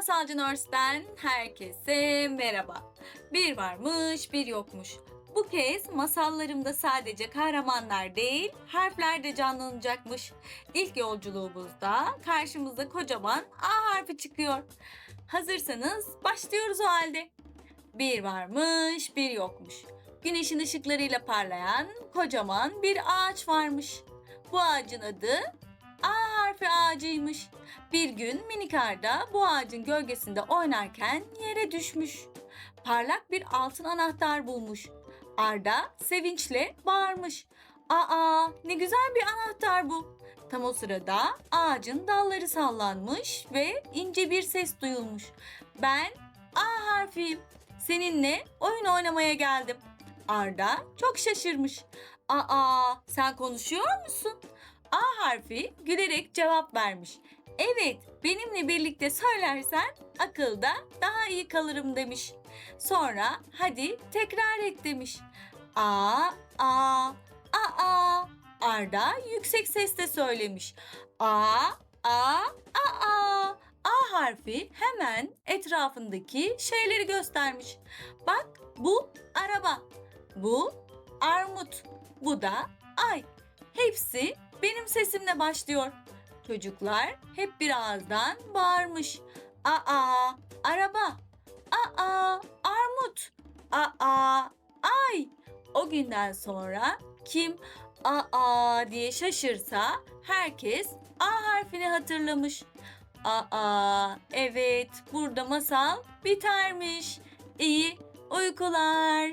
Masalcı Nurse'den herkese merhaba. Bir varmış bir yokmuş. Bu kez masallarımda sadece kahramanlar değil, harfler de canlanacakmış. İlk yolculuğumuzda karşımıza kocaman A harfi çıkıyor. Hazırsanız başlıyoruz o halde. Bir varmış bir yokmuş. Güneşin ışıklarıyla parlayan kocaman bir ağaç varmış. Bu ağacın adı A harfi ağacıymış. Bir gün minik Arda bu ağacın gölgesinde oynarken yere düşmüş. Parlak bir altın anahtar bulmuş. Arda sevinçle bağırmış. Aa ne güzel bir anahtar bu. Tam o sırada ağacın dalları sallanmış ve ince bir ses duyulmuş. Ben A harfiyim. Seninle oyun oynamaya geldim. Arda çok şaşırmış. Aa sen konuşuyor musun? A harfi gülerek cevap vermiş. Evet, benimle birlikte söylersen akılda daha iyi kalırım demiş. Sonra hadi tekrar et demiş. A, a, a, a. Arda yüksek sesle söylemiş. A, a, a, a. A harfi hemen etrafındaki şeyleri göstermiş. Bak bu araba, bu armut, bu da ay. Hepsi benim sesimle başlıyor. Çocuklar hep bir ağızdan bağırmış. Aa, araba. Aa, armut. Aa, ay. O günden sonra kim aa diye şaşırsa herkes A harfini hatırlamış. Aa, evet burada masal bitermiş. İyi uykular.